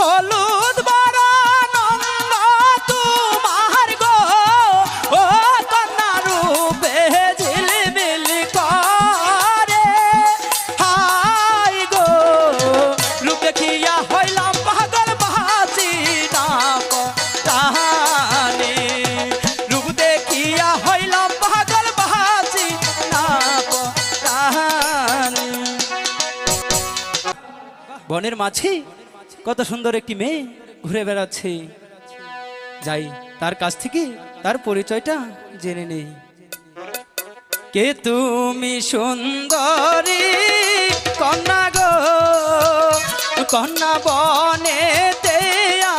হলুদ বরণঙ্গ তোমার গো। ও কন্যা রূপে ঝিলমিল করে। গো, রূপ দেখিয়া হইলাম পাগল বাঁচি না তাহানে রূপ দেখিয়া হইলাম পাগল বাঁচি না তাহানে বনের মাঝে? কত সুন্দর একটি মেয়ে ঘুরে বেড়াচ্ছে। যাই, তার কাছ থেকে তার পরিচয়টা জেনে নেই। কে তুমি সুন্দরী কন্যা গো? কন্যা বনে তেয়া